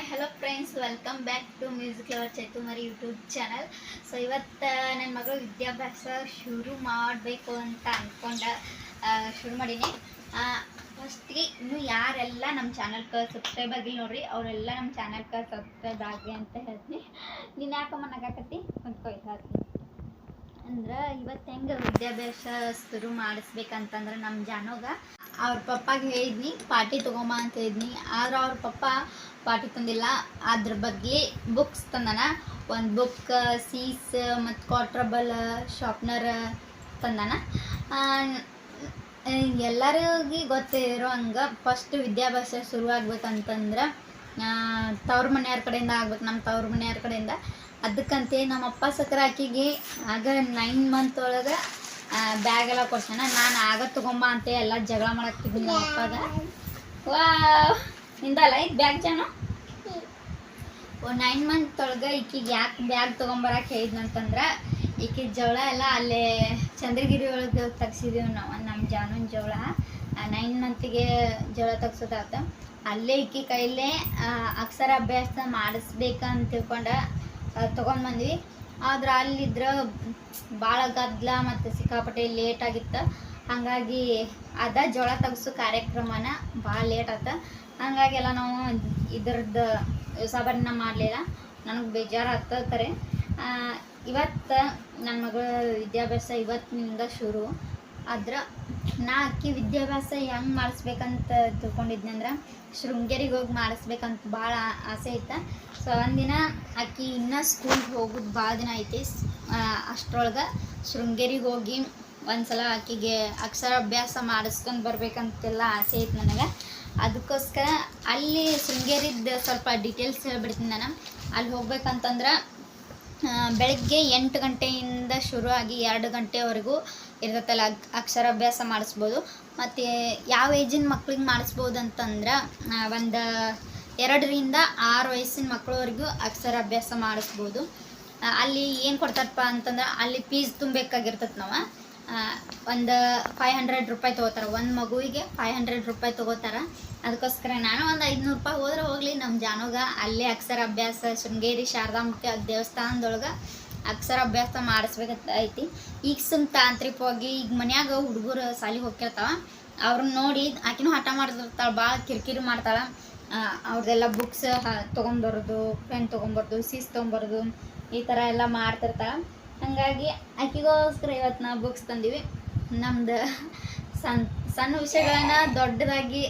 Hi hello friends welcome back to music lover ಚೈತುಮರಿ YouTube channel so ಇವತ್ತು ನನ್ನ ಮಗಳು ವಿದ್ಯಾಭ್ಯಾಸ ಶುರು ಮಾಡಬೇಕು ಅಂತ ಅಂದ್ಕೊಂಡ ಶುರು ಮಾಡೀನಿ. ಫಸ್ಟ್ಗೆ ಇನ್ನು ಯಾರೆಲ್ಲ ನಮ್ಮ ಚಾನಲ್ಗೆ ಸಬ್ಸ್ಕ್ರೈಬ್ ಆಗಿಲ್ಲ ನೋಡ್ರಿ, ಅವರೆಲ್ಲ ನಮ್ಮ ಚಾನಲ್ಗೆ ಸಬ್ಸ್ಕ್ರೈಬ್ ಆಗಿ ಅಂತ ಹೇಳ್ತೀನಿ. ನೀನು ಯಾಕಮ್ಮ ನಗಾಕತ್ತಿ ಅಂತ ಹೇಳ್ತೀನಿ ಅಂದ್ರೆ ಇವತ್ತು ಹೆಂಗೆ ವಿದ್ಯಾಭ್ಯಾಸ ಶುರು ಮಾಡಿಸ್ಬೇಕಂತಂದ್ರೆ ನಮ್ಮ ಜಾನೋಗ ಅವ್ರ ಪಪ್ಪಾಗೆ ಹೇಳಿದ್ನಿ, ಪಾರ್ಟಿ ತೊಗೊಂಬ ಅಂತ ಹೇಳಿದ್ನಿ. ಆದ್ರೆ ಅವ್ರ ಪಪ್ಪ ಪಾರ್ಟಿ ತಂದಿಲ್ಲ. ಅದ್ರ ಬಗ್ಗೆ ಬುಕ್ಸ್ ತಂದನ. ಒಂದು ಬುಕ್ ಸೀಸ್ ಮತ್ತು ಕಾಟ್ರಬಲ್ ಶಾರ್ಪ್ನರ್ ತಂದಾನ. ಎಲ್ಲರಿಗೂ ಗೊತ್ತಿರೋ ಹಂಗೆ ಫಸ್ಟ್ ವಿದ್ಯಾಭ್ಯಾಸ ಶುರು ಆಗ್ಬೇಕಂತಂದ್ರೆ ತವ್ರ ಮನೆಯವ್ರ ಕಡೆಯಿಂದ ಆಗ್ಬೇಕು ನಮ್ಮ ತವ್ರ ಮನೆಯವ್ರ ಕಡೆಯಿಂದ. ಅದಕ್ಕಂತೆ ನಮ್ಮ ಅಪ್ಪ ಸಕ್ರ ಆಕಿಗೆ ಆಗ ನೈನ್ ಮಂತ್ ಒಳಗೆ ಬ್ಯಾಗ್ ಎಲ್ಲ ಕೊಡ್ಸೋಣ ನಾನು ಆಗ ತಗೊಂಬ ಅಂತ ಎಲ್ಲ ಜಗಳ ಮಾಡಾಕ್ತಿದ್ದೀನಿ ನಮ್ಮ ವಾ ನಿಂದಲ್ಲ? ಇದು ಬ್ಯಾಗ್ ಜಾನು ನೈನ್ ಮಂತ್ ಒಳಗೆ ಈಕಿಗೆ ಯಾಕೆ ಬ್ಯಾಗ್ ತೊಗೊಂಬರಕ್ಕೆ ಹೇಳಿದ್ನಂತಂದ್ರೆ ಈಕಿ ಜೋಳ ಎಲ್ಲ ಅಲ್ಲೇ ಚಂದ್ರಗಿರಿ ಒಳಗೆ ತೆಗ್ಸಿದೀವಿ ನಾವು ನಮ್ಮ ಜಾನುನ್ ಜವಳ ನೈನ್ ಮಂತಿಗೆ ಜವಳ ತೆಗ್ಸೋದಾತ. ಅಲ್ಲೇ ಈಕಿ ಕೈಲೇ ಅಕ್ಷರ ಅಭ್ಯಾಸ ಮಾಡಿಸ್ಬೇಕಂತ ತಿಳ್ಕೊಂಡ ತೊಗೊಂಡು ಬಂದ್ವಿ. ಆದ್ರೆ ಅಲ್ಲಿದ್ರೆ ಭಾಳ ಗದ್ದಲ ಮತ್ತು ಸಿಕ್ಕಾಪಟ್ಟೆ ಲೇಟ್ ಆಗಿತ್ತು. ಹಾಗಾಗಿ ಅದ ಜೋಳ ತೆಗ್ಸೋ ಕಾರ್ಯಕ್ರಮನ ಭಾಳ ಲೇಟ್ ಆತ. ಹಾಗಾಗಿ ಎಲ್ಲ ನಾವು ಇದ್ರದ್ದು ಸಬರಿನ ಮಾಡಲಿಲ್ಲ. ನನಗೆ ಬೇಜಾರು ಕರೆ. ಇವತ್ತು ನನ್ನ ಮಗಳ ವಿದ್ಯಾಭ್ಯಾಸ ಇವತ್ತಿನಿಂದ ಶುರು. ಆದ್ರೆ ನಾ ಅಕ್ಕಿ ವಿದ್ಯಾಭ್ಯಾಸ ಹೆಂಗೆ ಮಾಡಿಸ್ಬೇಕಂತ ತಿಳ್ಕೊಂಡಿದ್ನಿ ಅಂದ್ರೆ, ಶೃಂಗೇರಿಗೆ ಹೋಗಿ ಮಾಡಿಸ್ಬೇಕಂತ ಭಾಳ ಆಸೆ ಇತ್ತು. ಸೊ ಒಂದಿನ ಅಕ್ಕಿ ಇನ್ನೂ ಸ್ಕೂಲ್ಗೆ ಹೋಗೋದು ಭಾಳ ದಿನ ಐತಿ. ಅಷ್ಟರೊಳಗೆ ಶೃಂಗೇರಿಗೆ ಹೋಗಿ ಒಂದು ಸಲ ಆಕೆಗೆ ಅಕ್ಷರಾಭ್ಯಾಸ ಮಾಡಿಸ್ಕೊಂಡು ಬರ್ಬೇಕಂತೆಲ್ಲ ಆಸೆ ಐತೆ ನನಗೆ. ಅದಕ್ಕೋಸ್ಕರ ಅಲ್ಲಿ ಶೃಂಗೇರಿದ ಸ್ವಲ್ಪ ಡೀಟೇಲ್ಸ್ ಹೇಳ್ಬಿಡ್ತೀನಿ ನಾನು. ಅಲ್ಲಿ ಹೋಗ್ಬೇಕಂತಂದ್ರೆ ಬೆಳಗ್ಗೆ ಎಂಟು ಗಂಟೆಯಿಂದ ಶುರುವಾಗಿ ಎರಡು ಗಂಟೆವರೆಗೂ ಇರ್ತೈತಲ್ಲ ಅಕ್- ಅಕ್ಷರಾಭ್ಯಾಸ ಮಾಡಿಸ್ಬೋದು. ಮತ್ತು ಯಾವ ಏಜಿನ ಮಕ್ಳಿಗೆ ಮಾಡಿಸ್ಬೋದು ಅಂತಂದ್ರೆ ಒಂದು ಎರಡರಿಂದ ಆರು ವಯಸ್ಸಿನ ಮಕ್ಕಳವರೆಗೂ ಅಕ್ಷರಾಭ್ಯಾಸ ಮಾಡಿಸ್ಬೋದು. ಅಲ್ಲಿ ಏನು ಕೊಡ್ತಾರಪ್ಪ ಅಂತಂದ್ರೆ, ಅಲ್ಲಿ ಫೀಸ್ ತುಂಬಬೇಕಾಗಿರ್ತೈತೆ ನಾವು. ಒಂದು ಫೈವ್ ಹಂಡ್ರೆಡ್ ರೂಪಾಯಿ ತೊಗೋತಾರೆ. ಒಂದು ಮಗುವಿಗೆ ಫೈವ್ ಹಂಡ್ರೆಡ್ ರೂಪಾಯಿ ತೊಗೋತಾರೆ. ಅದಕ್ಕೋಸ್ಕರ ನಾನು ಒಂದು ಐದುನೂರು ರೂಪಾಯಿ ಹೋದ್ರೆ ಹೋಗಲಿ. ನಮ್ಮ ಜಾನುಗ ಅಲ್ಲೇ ಅಕ್ಷರ ಅಭ್ಯಾಸ, ಶೃಂಗೇರಿ ಶಾರದಾಂಬಿಕೆ ದೇವಸ್ಥಾನದೊಳಗೆ ಅಕ್ಷರಾಭ್ಯಾಸ ಮಾಡಿಸ್ಬೇಕಂತ ಐತಿ ಈಗ ಸುಮ್ ತಾಂತ್ರಿಕವಾಗಿ ಈಗ ಮನ್ಯಾಗ ಹುಡುಗರು ಸಾಲಿಗೆ ಹೋಗಿರ್ತಾವ ಅವ್ರನ್ನ ನೋಡಿ ಆಕಿನೂ ಹಠ ಮಾಡ್ತಿರ್ತಾಳೆ ಭಾಳ ಕಿರಿಕಿರಿ ಮಾಡ್ತಾಳೆ. ಅವ್ರದ್ದೆಲ್ಲ ಬುಕ್ಸ್ ತೊಗೊಂಬರೋದು ಪೆನ್ ತೊಗೊಂಬರ್ದು ಸೀಸ್ ತೊಗೊಂಬರೋದು, ಈ ಥರ ಎಲ್ಲ ಮಾಡ್ತಿರ್ತಾಳೆ. ಹಾಗಾಗಿ ಆಕಿಗೋಸ್ಕರ ಇವತ್ತು ನಾವು ಬುಕ್ಸ್ ತಂದೀವಿ. ನಮ್ದು ಸಣ್ಣ ಸಣ್ಣ ವಿಷಯಗಳನ್ನ ದೊಡ್ಡದಾಗಿ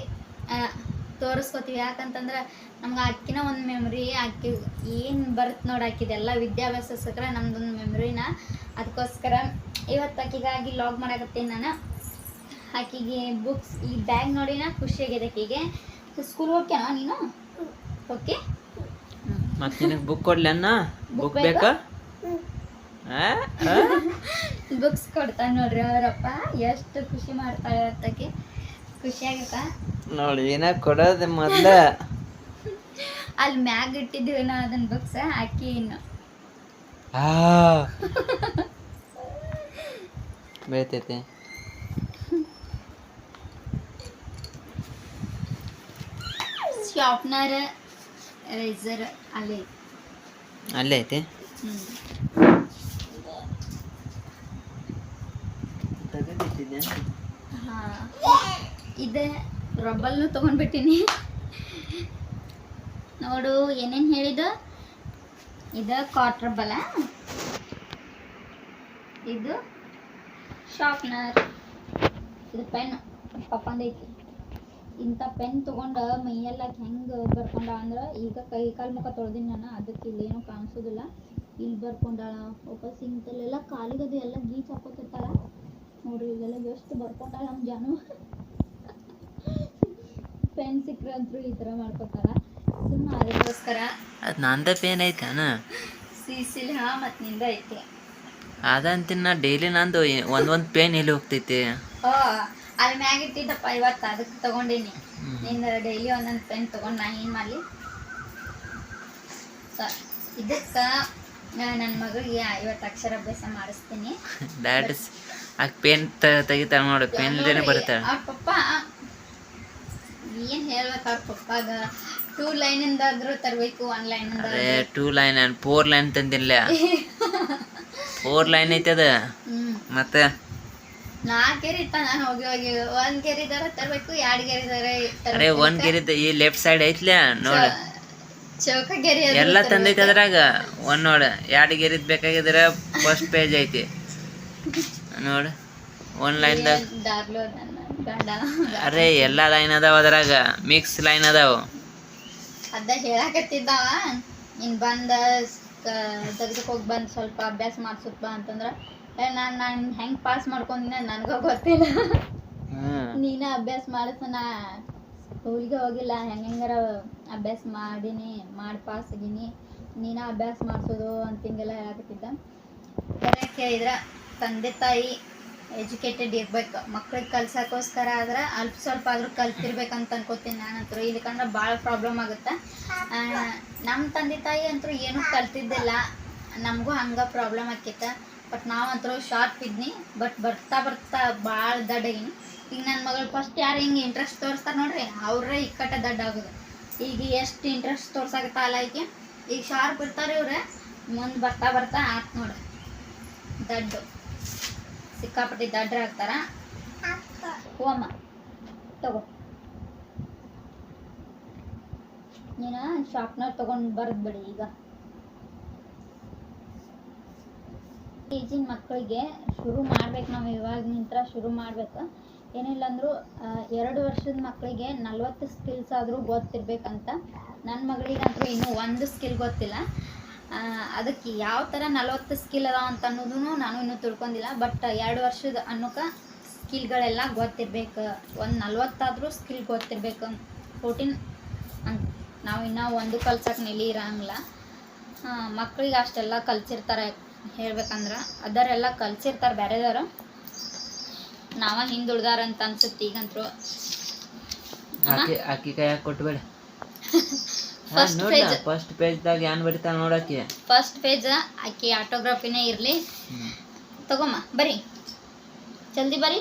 ತೋರಿಸ್ಕೊತೀವಿ. ಯಾಕಂತಂದ್ರೆ ನಮ್ಗೆ ಅಕ್ಕಿನ ಒಂದು ಮೆಮ್ರಿ ಅಕ್ಕಿ ಏನು ಬರುತ್ತೆ ನೋಡಿ ಆಕಿದೆಲ್ಲ ವಿದ್ಯಾಭ್ಯಾಸಕ್ಕೆ ನಮ್ದೊಂದು ಮೆಮ್ರಿನ ಅದಕ್ಕೋಸ್ಕರ ಇವತ್ತು ಆಕಿಗಾಗಿ ಲಾಗ್ ಮಾಡಾಕತ್ತೀನಿ ನಾನು. ಅಕ್ಕಿಗೆ ಬುಕ್ಸ್ ಈ ಬ್ಯಾಗ್ ನೋಡಿನ ಖುಷಿ ಆಗಿದೆ ಆಕಿಗೆ ಸ್ಕೂಲ್ ಹೋಗ್ಯಾನ ನೀನು? ಓಕೆ ಮತ್ತೆ ನಿನಗ್ ಬುಕ್ ಕೊಡ್ಲಿ ಅನ್ನ ಬುಕ್? ಬೇಕಾ? ಬುಕ್ಸ್ ಕೊಡ್ತಾನೆ ನೋಡ್ರಿ ಅವರಪ್ಪ. ಎಷ್ಟು ಖುಷಿ ಮಾಡ್ತಾರೆ ಇವತ್ತಕ್ಕೆ. ಖುಷಿ ಆಗತ್ತಾ ನೋಡಿ ಏನ ಕೊಡೋದು ಮೊದ್ಲ. ಅಲ್ಲಿ ಮ್ಯಾಗ್ ಇಟ್ಟಿದ್ದೀವಿ ನಾವು ಅದನ್ನ ಬಕ್ಸ ಹಾಕಿ ಇನ್ನು. ಆ. ಬೆಳಿತೈತಿ ಶಾರ್ಪ್ನರ್ ರೇಸರ್ ಅಲ್ಲಿ. ಅಲ್ಲೇ ಐತಿ? ಹ್ಮ್. ಹಾ. ಇದೆ. ರಬ್ಬಲ್ನು ತೊಗೊಂಡ್ಬಿಟ್ಟಿನಿ. ನೋಡು, ಏನೇನು ಹೇಳಿದ ಇದು ಕಾಟ್ ರಬ್ಬಲ. ಇದು ಶಾರ್ಪ್ನರ್ ಇದು ಪೆನ್ ಪಪ್ಪಂದೈತಿ. ಇಂಥ ಪೆನ್ ತೊಗೊಂಡು ಮೈಯೆಲ್ಲ ಹೆಂಗೆ ಬರ್ಕೊಂಡ ಅಂದ್ರೆ ಈಗ ಕೈ ಕಾಲು ಮುಖ ತೊಳೆದಿನಿ ನಾನು, ಅದಕ್ಕೆ ಇಲ್ಲೇನು ಕಾಣಿಸೋದಿಲ್ಲ. ಇಲ್ಲಿ ಬರ್ಕೊಂಡಾಳ ವಾಪಸ್ ಇಂಥಲ್ಲೆಲ್ಲ ಕಾಲಿಗದು ಎಲ್ಲ ಗೀಚ್ ಹಾಕೋತಿರ್ತಾಳ. ನೋಡ್ರಿ, ಇಲ್ಲೆಲ್ಲ ಎಷ್ಟು ಬರ್ಕೊಂಡಾಳ ನಮ್ಮ ಜಾನು. ಪೆನ್ ಸಿಕ್ಕರೆ ಅಂತೂ ಈ ಥರ ಮಾಡ್ಕೊತಾಳ ಸುಮ್ಮನೆ ಅದಕ್ಕೋಸ್ಕರ ಅದು ನಂದ ಪೇನ್ ಐತಾನ? ಸಿಸಿಲ್ ಹಾ ಮತ್ತು ನಿಂದ ಐತಿ. ಅದಂತಿನ ಡೈಲಿ ನಂದು ಒಂದೊಂದ್ ಒಂದ್ ಒಂದ್ ಪೇನ್ ಎಲ್ಲಿ ಹೋಗ್ತೈತಿ? ಓ ಅಲ್ಲಿ ಮ್ಯಾಗ ಇಟ್ಟಿದ್ದಪ್ಪ ಇವತ್ತು ಅದಕ್ಕೆ ತಗೊಂಡೀನಿ. ನಿಂದ ಡೈಲಿ ಒಂದೊಂದು ಪೆನ್ ತಗೊಂಡು ನಾ ಏನು ಮಾಡಲಿ? ಇದಕ್ಕ ನನ್ನ ಮಗಳಿಗೆ ಇವತ್ತು ಅಕ್ಷರಾಭ್ಯಾಸ ಮಾಡಿಸ್ತೀನಿ. ದ್ಯಾಟ್ ಇಸ್ ಆಗ ಪೇನ್ ತೆಗಿತಾಳೆ ನೋಡು ಪೇನ್ ಅವ್ರ ಪಪ್ಪ ಏನು ಹೇಳ್ಬೇಕು ಅವ್ರ ಪಪ್ಪಾಗ. ಟೂ ಲೈನ್ ಇಂದ ಆದ್ರೂ ತರ್ಬೇಕು ಒನ್ ಲೈನ್ ಇಂದ ಟೂ ಲೈನ್ ಫೋರ್ ಲೈನ್ ತಂದಿಲ್ಲ ಫೋರ್ ಲೈನ್ ಐತೆ ಅದ. ಮತ್ತೆ? ನಾಲ್ಕು ಕೆರೆ ಇತ್ತ ನಾನು ಹೋಗಿ ಹೋಗಿ. ಒಂದ್ ಕೆರೆ ತರ ತರ್ಬೇಕು ಎರಡ್ ಕೆರೆ ತರ ಅರೆ ಒಂದ್ ಗೆರಿದ ಈ ಲೆಫ್ಟ್ ಸೈಡ್ ಐತ್ಲ ನೋಡ. ಚೌಕ ಕೆರೆ ಎಲ್ಲ ತಂದೈತೆ ಅದ್ರಾಗ. ಒಂದ್ ನೋಡ ಎರಡು ಗೆರಿದ್ ಬೇಕಾಗಿದ್ರ ಫಸ್ಟ್ ಪೇಜ್ ಐತಿ. ನೋಡ. ಒನ್ ನನ್ನ ಗಂಡ ಅರೆ, ಎಲ್ಲ ಲೈನ್ ಅದಾವ ಅದ್ರಾಗ. ಮಿಕ್ಸ್ ಲೈನ್ ಅದಾವ. ಅದ ಹೇಳಕತ್ತಿದ್ದವ. ನೀನ್ ಬಂದ ತೆಗೆದಕ್ ಹೋಗಿ ಬಂದ್ ಸ್ವಲ್ಪ ಅಭ್ಯಾಸ ಮಾಡ್ಸುತ್ತ ಅಂತಂದ್ರ ನಾನ್ ನಾನ್ ಹೆಂಗ್ ಪಾಸ್ ಮಾಡ್ಕೊಂಡಿನ ನನ್ಗ ಗೊತ್ತಿಲ್ಲ. ನೀನ ಅಭ್ಯಾಸ ಮಾಡಿಸ ನಾ ಸ್ಕೂಲ್ಗೆ ಹೋಗಿಲ್ಲ, ಹೆಂಗ್ ಹೆಂಗಾರ ಅಭ್ಯಾಸ ಮಾಡೀನಿ, ಮಾಡಿ ಪಾಸ್ ಆಗೀನಿ. ನೀನ ಅಭ್ಯಾಸ ಮಾಡ್ಸೋದು ಅಂತ ಹಿಂಗೆಲ್ಲ ಹೇಳಕತ್ತಿದ್ದ. ಕರೆ ಕೇಳಿದ್ರ ತಂದೆ ತಾಯಿ ಎಜುಕೇಟೆಡ್ ಇರ್ಬೇಕು. ಮಕ್ಳಿಗೆ ಕಲ್ಸೋಕ್ಕೋಸ್ಕರ ಆದ್ರೆ ಅಲ್ಪ ಸ್ವಲ್ಪ ಆದ್ರೂ ಕಲ್ತಿರ್ಬೇಕಂತ ಅನ್ಕೋತೀನಿ ನಾನಂತೂ ಇದಕ್ಕಂದ್ರೆ ಭಾಳ ಪ್ರಾಬ್ಲಮ್ ಆಗುತ್ತೆ. ನಮ್ಮ ತಂದೆ ತಾಯಿ ಅಂತರೂ ಏನೂ ಕಲ್ತಿದ್ದಿಲ್ಲ. ನಮಗೂ ಹಂಗೆ ಪ್ರಾಬ್ಲಮ್ ಆಕೈತೆ. ಬಟ್ ನಾವಂತರೂ ಶಾರ್ಪ್ ಇದ್ನಿ. ಬಟ್ ಬರ್ತಾ ಬರ್ತಾ ಭಾಳ ದಡ್ಡಾಗಿನಿ ಈಗ ನನ್ನ ಮಗಳು ಫಸ್ಟ್ ಯಾರು ಹಿಂಗೆ ಇಂಟ್ರೆಸ್ಟ್ ತೋರಿಸ್ತಾರೆ ನೋಡ್ರಿ, ಅವ್ರೇ ಇಕ್ಕಟ್ಟೆ ದಡ್ಡ ಆಗೋದು. ಈಗ ಎಷ್ಟು ಇಂಟ್ರೆಸ್ಟ್ ತೋರ್ಸಾಕತ್ತಲ್ಲ ಆಲಾಯ್ಕೆ ಈಗ ಶಾರ್ಪ್ ಇರ್ತಾರೆ ಇವ್ರೆ. ಮುಂದೆ ಬರ್ತಾ ಬರ್ತಾ ಆತ್ ನೋಡ್ರಿ. ದಡ್ಡು. ಸಿಕ್ಕಾಪಟ್ಟಿ ದಡ್ರ ಹಾಕ್ತಾರ ಹೋಮ ತಗೋ. ನೀನ ಶಾಪ್ನರ್ ತಗೊಂಡ್ ಬರ್ದ್ ಬಿಡಿ ಈಗ. ಈಜಿನ ಮಕ್ಕಳಿಗೆ ಶುರು ಮಾಡ್ಬೇಕು ನಾವು ಇವಾಗ ನಿಂತ್ರ ಶುರು ಮಾಡ್ಬೇಕು. ಏನಿಲ್ಲ ಅಂದರೂ ಎರಡು ವರ್ಷದ ಮಕ್ಕಳಿಗೆ ನಲ್ವತ್ತು ಸ್ಕಿಲ್ಸ್ ಆದ್ರೂ ಗೊತ್ತಿರ್ಬೇಕಂತ. ನನ್ನ ಮಗಳಿಗಂತೂ ಇನ್ನೂ ಒಂದು ಸ್ಕಿಲ್ ಗೊತ್ತಿಲ್ಲ. ಅದಕ್ಕೆ ಯಾವ ಥರ ನಲವತ್ತು ಸ್ಕಿಲ್ ಅದಾವ ಅಂತ ಅನ್ನೋದನ್ನು ನಾನು ಇನ್ನೂ ತಿಳ್ಕೊಂಡಿಲ್ಲ ಬಟ್ ಎರಡು ವರ್ಷದ ಅನ್ನೋಕೆ ಸ್ಕಿಲ್ಗಳೆಲ್ಲ ಗೊತ್ತಿರ್ಬೇಕು. ಒಂದು ನಲ್ವತ್ತಾದರೂ ಸ್ಕಿಲ್ ಗೊತ್ತಿರ್ಬೇಕು. ಫೋರ್ಟೀನ್ ಅಂತ ನಾವು ಇನ್ನೂ ಒಂದು ಕಲ್ಸಕ್ಕೆ ನೆಲೆ ಇರಂಗಿಲ್ಲ. ಮಕ್ಳಿಗೆ ಅಷ್ಟೆಲ್ಲ ಕಲ್ಸಿರ್ತಾರೆ ಹೇಳ್ಬೇಕಂದ್ರೆ ಅದರೆಲ್ಲ ಕಲ್ಸಿರ್ತಾರೆ ಬೇರೆದವರು ನಾವ ಹಿಂದುಳ್ದಾರ ಅಂತ ಅನ್ಸುತ್ತೆ ಈಗಂತೂ ಆಕಿ ಆಕಿ ಕೈಯಾಗ ಕೊಟ್ಬೇಡ. First ಪೇಜ್ ಫಸ್ಟ್ ಫಸ್ಟ್ ಪೇಜ್ದಾಗ ಏನ್ ಬರಿತಾಳ ನೋಡಕ್ಕೆ ಫಸ್ಟ್ ಪೇಜ್ ಆಕಿ ಆಟೋಗ್ರಾಫಿನೇ ಇರ್ಲಿ. ತಗೊಮ್ಮ ಬರಿ. ಜಲ್ದಿ ಬರಿ.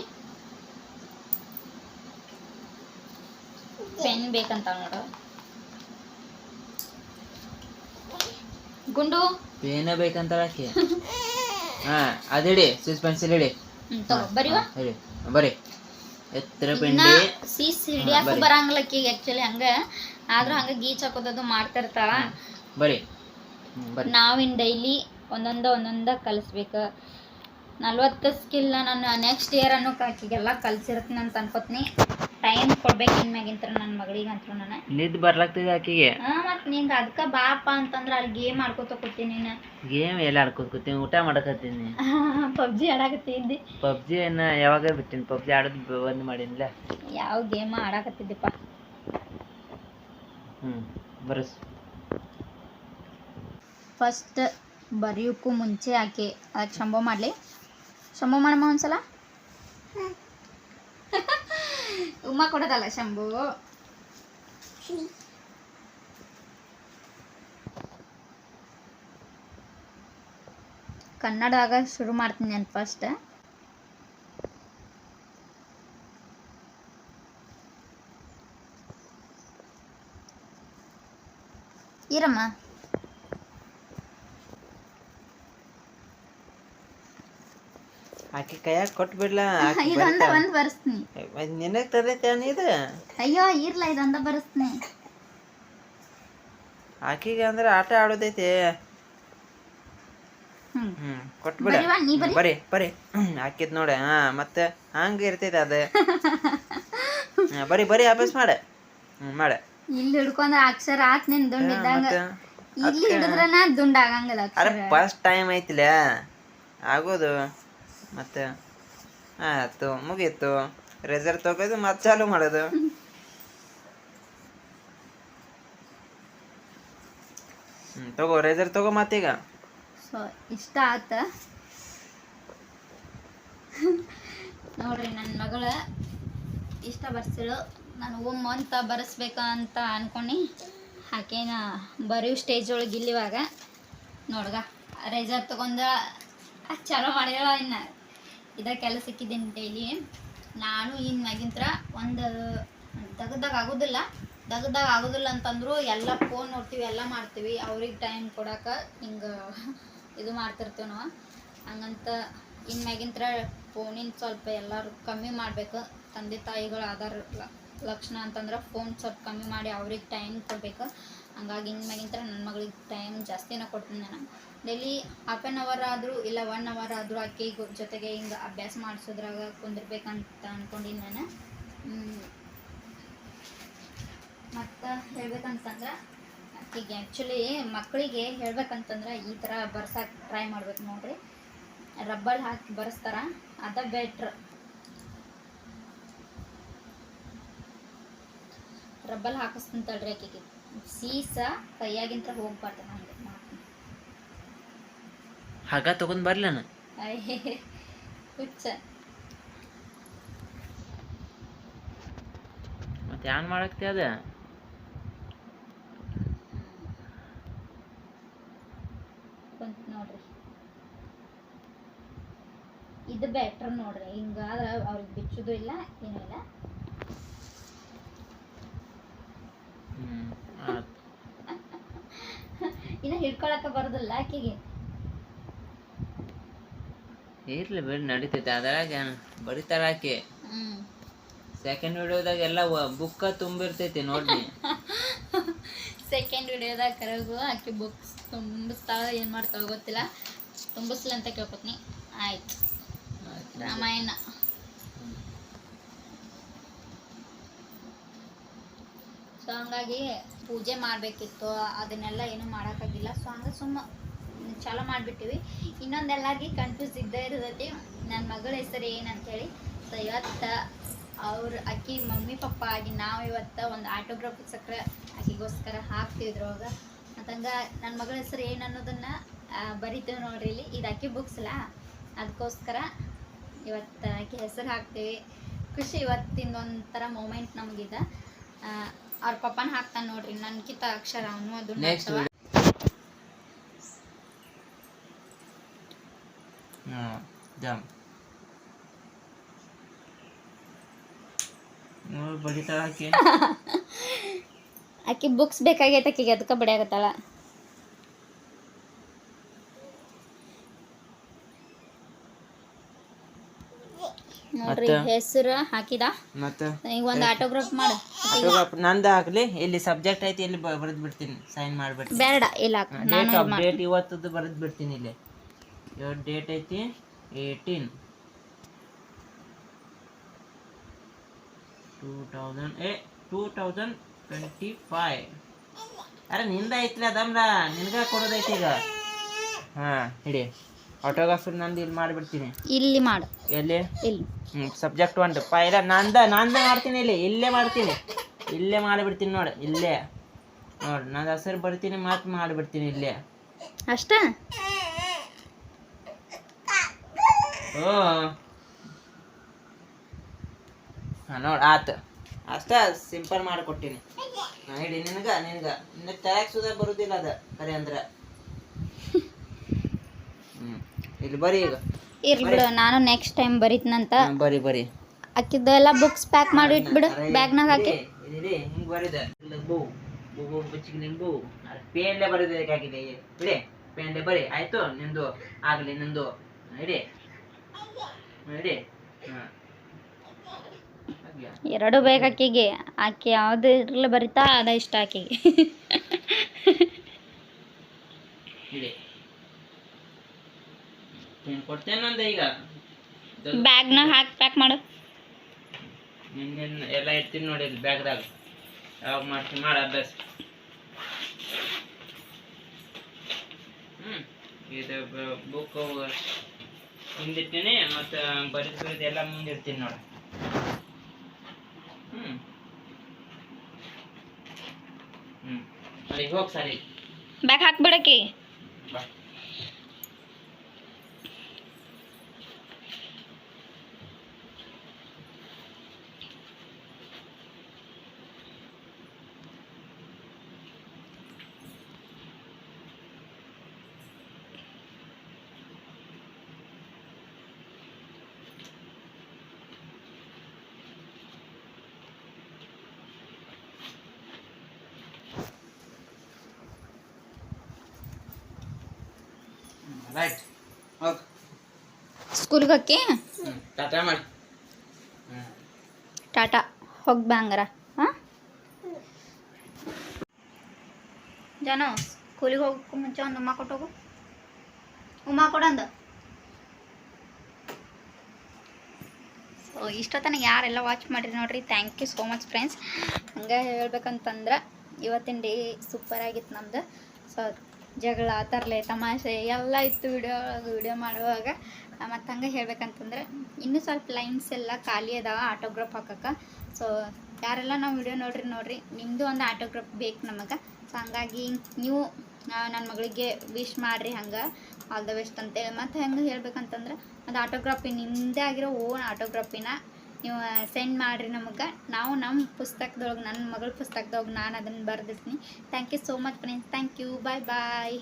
ಪೆನ್ ಬೇಕಂತ ನೋಡ. ಗುಂಡು. ಪೇನ ಬೇಕಂತ ಆಕಿ. ಹಾ ಅದಿಡಿ ಸಿಸ್ ಪೆನ್ಸಿಲ್ ಇಡಿ ತಗೋ ಬರಿವಾ? ಹೇಳಿ ಬರಿ. ಎತ್ತರ ಪೆಂಡಿ. ಸೀಸ್ ಹಿಡಿಯಾಕ ಬರಂಗಲಕ್ಕೆ ಬರಂಗಿಲ್ಲ ಆಕಿಗೆ ಆಕ್ಚುಲಿ ಹಂಗ. ಆದ್ರೂ ಹಂಗ ಗೀಚ್ ಹಾಕೋದದು ಮಾಡ್ತಿರ್ತಾವ ಬರಿ. ನಾವಿನ್ ಡೈಲಿ ಒಂದೊಂದ ಒಂದೊಂದ ಕಲಿಸ್ಬೇಕ. ನಲ್ವತ್ತು ಸ್ಕಿಲ್ ನಾನು ನೆಕ್ಸ್ಟ್ ಇಯರ್ ಅನ್ನೋ ಕಾಕಿಗೆಲ್ಲ ಕಲ್ಸಿರ್ತೀನಿ ಅಂತ ಅನ್ಕೋತೀನಿ. ಟೈಮ್ ಕೊಡ್ಬೇಕು ಇನ್ಮ್ಯಾಗಿಂತ ನನ್ನ ಮಗಳಿಗೆ ಅಂತ ನಾನು. ನಿದ್ ಬರ್ಲಾಗ್ತದೆ ಆಕಿಗೆ. ಹಾ ಮತ್ ನಿಂಗೆ ಅದಕ್ಕೆ ಬಾಪ ಅಂತಂದ್ರೆ ಅಲ್ಲಿ ಗೇಮ್ ಆಡ್ಕೋತ ಕೂತೀನಿ ನೀನು. ಗೇಮ್ ಎಲ್ಲ ಆಡ್ಕೋತ ಕೂತೀನಿ? ಊಟ ಮಾಡಕತ್ತೀನಿ ಪಬ್ಜಿ ಆಡಾಕತ್ತಿದ್ದಿ ಪಬ್ಜಿ ಅನ್ನ ಯಾವಾಗ ಬಿಟ್ಟಿನಿ? ಪಬ್ಜಿ ಆಡೋದು ಬಂದ್ ಮಾಡಿನಿಲ್ಲ ಯಾವ ಗೇಮ್ ಆಡಾಕತ್ತಿದ್ದಿಪ್ಪ? ಬರಸ್. ಫಸ್ಟ್ ಬರೆಯೋಕ್ಕೂ ಮುಂಚೆ ಆಕೆ ಅದಕ್ಕೆ ಶಂಭೋ ಮಾಡಲಿ. ಶಂಭೋ ಮಾಡಮ್ಮ ಒಂದ್ಸಲ. ಉಮ್ಮ ಕೊಡೋದಲ್ಲ ಶಂಭು? ಕನ್ನಡದಾಗ ಶುರು ಮಾಡ್ತೀನಿ ನಾನು ಫಸ್ಟ್. ಇರಮ್ಮ. ಆಕಿ ಕೈಯಾಗ ಕೊಟ್ಬಿಡ್ಲ ಇದೊಂದ ಒಂದ್ ಬರ್ಸ್ತೀನಿ. ನಿನಗ್ ತದೈತೆ ಇದು? ಅಯ್ಯೋ ಇರ್ಲ ಇದೊಂದ ಬರ್ಸ್ತೀನಿ. ಆಕಿಗೆ ಅಂದ್ರೆ ಆಟ ಆಡೋದೈತಿ. ಹ್ಮ್. ಕೊಟ್ಬಿಡ. ಬರಿ. ಬರಿ. ಹಾಕಿದ್ ನೋಡ ಹಾ ಮತ್ತೆ ಹಂಗ ಇರ್ತೈತೆ ಅದ. ಬರೀ ಬರಿ ಅಭ್ಯಾಸ ಮಾಡ. ಹ್ಮ್ ಮಾಡ. ಇಲ್ಲಿ ಹಿಡ್ಕೊಂಡ ಅಕ್ಷರ ಆತ್ ನಿನ್ ದುಂಡ್ ಇದ್ದಂಗ. ಇಲ್ಲಿ ಹಿಡಿದ್ರನ ದುಂಡ್ ಆಗಂಗಿಲ್ಲ ಅರೆ ಫಸ್ಟ್ ಟೈಮ್ ಐತಿಲ್ಲ ಆಗೋದು. ಮತ್ತೆ ಆಯ್ತು ಮುಗೀತು. ರೆಸರ್ ತಗೋದು ಮತ್ತೆ ಚಾಲು ಮಾಡೋದು. ತಗೋ ರೆಸರ್ ತಗೋ ಮತ್ತೀಗ. ಸೊ ಇಷ್ಟ ಆತ. ನೋಡ್ರಿ ನನ್ನ ಮಗಳ ಇಷ್ಟ ಬರ್ಸಿಳು ನಾನು ಒಮ್ಮ ಅಂತ ಬರೆಸ್ಬೇಕಂತ ಅನ್ಕೊಂಡು ಹಾಕೇನ ಬರೆಯೋ ಸ್ಟೇಜ್ ಒಳಗೆ ಇಲ್ಲಿವಾಗ. ನೋಡ್ಗ ರೇಜರ್ ತಗೊಂಡ ಚಲೋ ಮಾಡ್ಯಾಳ ಇನ್ನು. ಇದ ಕೆಲಸ ಸಿಕ್ಕಿದ್ದೀನಿ ಡೈಲಿ ನಾನು ಇನ್ನು ಮ್ಯಾಗಿಂತ್ರ ಒಂದು ದಗದಾಗ ಆಗೋದಿಲ್ಲ. ದಗದಾಗ ಆಗೋದಿಲ್ಲ ಅಂತಂದ್ರು ಎಲ್ಲ ಫೋನ್ ನೋಡ್ತೀವಿ, ಎಲ್ಲ ಮಾಡ್ತೀವಿ. ಅವ್ರಿಗೆ ಟೈಮ್ ಕೊಡೋಕೆ ಹಿಂಗೆ ಇದು ಮಾಡ್ತಿರ್ತೀವಿ ನಾವು. ಹಂಗಂತ ಇನ್ನು ಮ್ಯಾಗಿಂತ್ರ ಫೋನಿನ ಸ್ವಲ್ಪ ಎಲ್ಲರೂ ಕಮ್ಮಿ ಮಾಡಬೇಕು. ತಂದೆ ತಾಯಿಗಳು ಆಧಾರ ಲಕ್ಷಣ ಅಂತಂದ್ರೆ ಫೋನ್ ಸ್ವಲ್ಪ ಕಮ್ಮಿ ಮಾಡಿ ಅವ್ರಿಗೆ ಟೈಮ್ ಕೊಡ್ಬೇಕು. ಹಂಗಾಗಿ ಇನ್ನು ಮ್ಯಾಗಿಂತ್ರ ನನ್ನ ಮಗಳಿಗೆ ಟೈಮ್ ಜಾಸ್ತಿನ ಕೊಡ್ತೀನಿ ನಾನು. ಡೈಲಿ ಹಾಫ್ ಆನ್ ಅವರ್ ಆದರೂ ಇಲ್ಲ ಒನ್ ಅವರ್ ಆದರೂ ಆಕೆ ಜೊತೆಗೆ ಹಿಂಗೆ ಅಭ್ಯಾಸ ಮಾಡಿಸೋದ್ರಾಗ ಕುಂದಿರ್ಬೇಕಂತ ಅಂದ್ಕೊಂಡಿನಿ ನಾನು. ಮತ್ತು ಹೇಳ್ಬೇಕಂತಂದ್ರೆ ಅಕ್ಕಿಗೆ ಆ್ಯಕ್ಚುಲಿ ಮಕ್ಕಳಿಗೆ ಹೇಳ್ಬೇಕಂತಂದ್ರೆ ಈ ಥರ ಬರ್ಸಕ್ಕೆ ಟ್ರೈ ಮಾಡ್ಬೇಕು ನೋಡ್ರಿ. ರಬ್ಬರ್ ಹಾಕಿ ಬರ್ಸ್ತಾರ, ಅದ ಬೆಟ್ರ್ ರಬ್ಬಲ್ ಹಾಕಿಸ್ತೀನಿ ತಡ್ರಿ ಆಕೆಗೆ. ಸೀಸ ಕೈಯಾಗಿಂತ ಹೋಗ್ಬಾರ್ದು ಹಂಗೆ ಮಾಡ್ತೀನಿ ಹಗ್ಗ ತಗೊಂಡ್ ಬರ್ಲ ಹುಚ್ಚ. ಮತ್ತೆ ಏನ್ ಮಾಡಕ್ತಿ ಅದ? ಕುಂತ್ ನೋಡ್ರಿ. ಇದು ಬೆಟ್ರ್ ನೋಡ್ರಿ. ಹಿಂಗಾದ್ರೆ ಅವ್ರಿಗೆ ಬಿಚ್ಚುದು ಇಲ್ಲ ಏನಿಲ್ಲ ಇಲ್ಲ ಹ್ಮ್ ಆತ್. ಇನ್ನು ಹಿಡ್ಕೊಳಕ ಬರೋದಿಲ್ಲ ಆಕೆಗೆ. ಇರ್ಲಿ ಬಿಡ್ ನಡೀತೈತೆ. ಅದ್ರಾಗ ಬರೀತಾರ ಆಕೆ? ಸೆಕೆಂಡ್ ವಿಡಿಯೋದಾಗ ಎಲ್ಲ ಬುಕ್ಕ ತುಂಬಿರ್ತೈತಿ ನೋಡಿ ಸೆಕೆಂಡ್ ವಿಡಿಯೋದಾಗ ಕರಗು ಆಕೆ ಬುಕ್ಸ್ ತುಂಬಿಸ್ತಾಳ ಏನು ಮಾಡ್ತಾವ ಗೊತ್ತಿಲ್ಲ. ತುಂಬಿಸ್ಲಿ ಅಂತ ಕೇಳ್ಕೊತೀನಿ. ಆಯ್ತು. ರಾಮಾಯಣ. ಸೊ ಹಂಗಾಗಿ ಪೂಜೆ ಮಾಡಬೇಕಿತ್ತು, ಅದನ್ನೆಲ್ಲ ಏನು ಮಾಡೋಕ್ಕಾಗಿಲ್ಲ. ಸೊ ಹಂಗೆ ಸುಮ್ಮ ಚಾಲೂ ಮಾಡಿಬಿಟ್ಟಿವಿ. ಇನ್ನೊಂದು ಎಲ್ಲರಿಗೆ ಕನ್ಫ್ಯೂಸ್ ಇದ್ದೇ ಇರ್ತೈತಿ ನನ್ನ ಮಗಳ ಹೆಸರು ಏನಂತೇಳಿ. ಸೊ ಇವತ್ತು ಅವ್ರ ಅಕ್ಕಿ, ಮಮ್ಮಿ, ಪಪ್ಪ ಆಗಿ ನಾವು ಇವತ್ತು ಒಂದು ಆಟೋಗ್ರಾಫ್ ಸಕ್ರೆ ಆಕಿಗೋಸ್ಕರ ಮತ್ತು ಮತ್ತಂಗ ನನ್ನ ಮಗಳ ಹೆಸರು ಏನು ಅನ್ನೋದನ್ನು ಬರಿತೇವೆ ನೋಡ್ರಿ ಇಲ್ಲಿ. ಇದು ಅಕ್ಕಿ ಬುಕ್ಸ್ಲ ಅದಕ್ಕೋಸ್ಕರ ಇವತ್ತು ಆಕೆ ಹೆಸರು ಹಾಕ್ತೀವಿ. ಖುಷಿ ಇವತ್ತಿಂದ ಒಂಥರ ಮೂಮೆಂಟ್ ನಮಗಿದೆ ಅವ್ರ ಪಪ್ಪನ ಹಾಕ್ತಾನ ನೋಡ್ರಿ ನನ್ಕಿತ ಅಕ್ಷರ ಅವನು ಅದು ನೆಕ್ಸ್ಟ್ ನೋಡ್ತಾವ. ಹ್ಮ್ ಜಂಪ್ ನೋಡಿ ಬಡಿತಾಳ ಆಕೆ. ಆಕಿ ಬುಕ್ಸ್ ಬೇಕಾಗೈತೆ ಆಕಿಗೆ ಅದಕ್ಕೆ ಬಡಿಯಾಗತ್ತಾಳ ನೋಡ್ರಿ? ಹೆಸರು ಹಾಕಿದ. ಈಗ ಒಂದು ಆಟೋಗ್ರಾಫ್ ಮಾಡು. Autograph ನಂದು ಹಾಕ್ಲಿ ಇಲ್ಲಿ ಸಬ್ಜೆಕ್ಟ್ ಐತಿ ಇಲ್ಲಿ ಬರೆದು ಬಿಡ್ತೀನಿ ಸೈನ್ ಮಾಡ್ಬಿಡ್ತೀನಿ. ಬೇಡ ಇಲ್ಲ ಡೇಟ್ ಇವತ್ತದ್ದು ಬರೆದು ಬಿಡ್ತೀನಿ ಇಲ್ಲಿ. ಇವತ್ತು ಡೇಟ್ ಐತಿ ಏಯ್ಟೀನ್ ಟೂ ತೌಸಂಡ್ ಏ ಟೂ ತೌಸಂಡ್ ಟ್ವೆಂಟಿ ಫೈವ್ ಅರೆ ನಿಂದ ಐತ್ರಿ ಅದಮ್ರ ನಿನ್ಗ ಕೊಡೋದೈತಿ ಈಗ. ಹಾಂ ಹಿಡಿ. ಆಟೋಗ್ರಾಫ್ ನಂದು ಇಲ್ಲಿ ಮಾಡಿಬಿಡ್ತೀನಿ. ಇಲ್ಲಿ ಮಾಡು. ಎಲ್ಲಿ? ಇಲ್ಲಿ. ಸಬ್ಜೆಕ್ಟ್ ಒನ್ ಪೈಲ ನಂದ ನಂದ ಮಾಡ್ತೀನಿ ಇಲ್ಲಿ. ಇಲ್ಲೇ ಮಾಡ್ತೀನಿ. ಇಲ್ಲೇ ಮಾಡಿಬಿಡ್ತೀನಿ ನೋಡಿ ಇಲ್ಲೇ. ನೋಡಿ ನಂದು ಹೆಸರು ಬರ್ತೀನಿ ಮಾತು ಮಾಡಿಬಿಡ್ತೀನಿ ಇಲ್ಲೇ. ಅಷ್ಟ? ಓ. ಹಾಂ ನೋಡಿ ಆತು. ಅಷ್ಟ ಸಿಂಪಲ್ ಮಾಡಿಕೊಟ್ಟಿನಿ. ಹಿಡಿ ನಿನಗ ನಿನಗ. ನಿನಗೆ ತಯಾಕ್ ಸುಧಾ ಬರುದಿಲ್ಲ ಅದ ಕರೆ ಅಂದ್ರೆ ಹ್ಞೂ ಇಲ್ಲಿ ಬರೀ ಈಗ. ಇರ್ಲಿ ಬಿಡು ನಾನು ನೆಕ್ಸ್ಟ್ ಟೈಮ್ ಬರೀತನಂತ ಬರಿ ಬರಿ ಬರೀ. ಅಕ್ಕಿದ್ದೆಲ್ಲ ಬುಕ್ಸ್ ಪ್ಯಾಕ್ ಮಾಡಿ ಇಟ್ಬಿಡು ಬ್ಯಾಗ್ನಾಗ ಹಾಕಿ. ಇದಿರಿ ಹಿಂಗ್ ಬರಿದೆ. ಬೂ ಬೂ ಬೂ ಬಚ್ಚಿಗೆ ನಿನ್ ಬೂ ಪೇನ್ಲೆ ಬರೆದಕ್ಕಾಗಿದೆ ಬಿಡಿ ಪೇನ್ಲೆ ಬರಿ. ಆಯ್ತು ನಿಂದು ಆಗ್ಲಿ ನಿಂದು. ಇಡಿ ಇಡಿ ಹಾಂ ಎರಡು ಬೇಕು ಆಕಿಗೆ ಆಕೆ ಯಾವ್ದು ಇರ್ಲಿ ಬರಿತಾ ಅದ ಇಷ್ಟ ಅಕ್ಕಿಗೆ. ಇಡಿ ಪೇನ್ ಕೊಡ್ತೇನಂದ ಈಗ. ನ ಹಾಕಿ ಪ್ಯಾಕ್ ಮಾಡು. ನಿನ್ನೆ ಎಲ್ಲ ಇಡ್ತೀನಿ ನೋಡಿ ಇಲ್ಲಿ ಬ್ಯಾಗ್ದಾಗ. ಯಾವಾಗ ಮಾಡ್ತೀನಿ ಮಾಡ ಅಭ್ಯಾಸ. ಹ್ಞೂ ಇದು ಬುಕ್ ಹಿಂದಿರ್ತೀನಿ ಮತ್ತು ಬರಿ ಬರಿದು ಎಲ್ಲ ಮುಂದಿರ್ತೀನಿ ನೋಡಿ. ಹ್ಮ್. ಹ್ಮ್ ಸರಿ ಹೋಗಿ ಸರಿ. ಬ್ಯಾಗ್ ಹಾಕ್ಬಿಡಕಿ. ರೈಟ್ ಓಕೆ ಸ್ಕೂಲ್ಗೆ ಹೋಗಿ ಹ್ಞೂ ಟಾಟಾ ಮಾಡಿ. ಟಾಟಾ ಹೋಗಿ ಬ್ಯಾಂಗಾರ ಹಾಂ? ಜನ ಸ್ಕೂಲಿಗೆ ಹೋಗಕ್ಕೆ ಮುಂಚೆ ಒಂದು ಉಮ್ಮ ಕೊಟ್ಟೋಗು ಉಮ್ಮ ಕೊಡಂದು ಸೊ ಇಷ್ಟೊತ್ತನ ಯಾರೆಲ್ಲ ವಾಚ್ ಮಾಡಿರಿ ನೋಡ್ರಿ thank you so much friends ಹಂಗೆ ಹೇಳ್ಬೇಕಂತಂದ್ರೆ ಇವತ್ತಿನ ಡೇ ಸೂಪರ್ ಆಗಿತ್ತು ನಮ್ದು. ಸೊ ಜಗಳ, ತರಲೆ, ತಮಾಷೆ ಎಲ್ಲ ಇತ್ತು ವಿಡಿಯೋ ವಿಡಿಯೋ ಮಾಡುವಾಗ. ಮತ್ತು ಹಂಗೆ ಹೇಳ್ಬೇಕಂತಂದ್ರೆ, ಇನ್ನೂ ಸ್ವಲ್ಪ ಲೈನ್ಸ್ ಎಲ್ಲ ಖಾಲಿ ಅದಾವ ಆಟೋಗ್ರಾಫ್ ಹಾಕಕ್ಕೆ. ಸೊ ಯಾರೆಲ್ಲ ನಾವು ವಿಡಿಯೋ ನೋಡ್ರಿ ನೋಡ್ರಿ. ನಿಮ್ಮದು ಒಂದು ಆಟೋಗ್ರಾಫ್ ಬೇಕು ನಮಗೆ. ಸೊ ಹಂಗಾಗಿ ನೀವು ನನ್ನ ಮಗಳಿಗೆ ವಿಶ್ ಮಾಡಿರಿ ಹಂಗೆ. ಆಲ್ ದ ಬೆಸ್ಟ್ ಅಂತೇಳಿ. ಮತ್ತು ಹೆಂಗೆ ಹೇಳ್ಬೇಕಂತಂದ್ರೆ, ಅದು ಆಟೋಗ್ರಾಫಿ ನಿಮ್ಮದೇ ಆಗಿರೋ ಓನ್ ಆಟೋಗ್ರಾಫಿನ ನೀವು ಸೆಂಡ್ ಮಾಡಿರಿ ನಮಗೆ. ನಾವು ನಮ್ಮ ಪುಸ್ತಕದೊಳಗೆ ನನ್ನ ಮಗಳ ಪುಸ್ತಕದೊಳಗೆ ನಾನು ಅದನ್ನು ಬರೆದಿರ್ತೀನಿ. Thank you so much friends thank you bye bye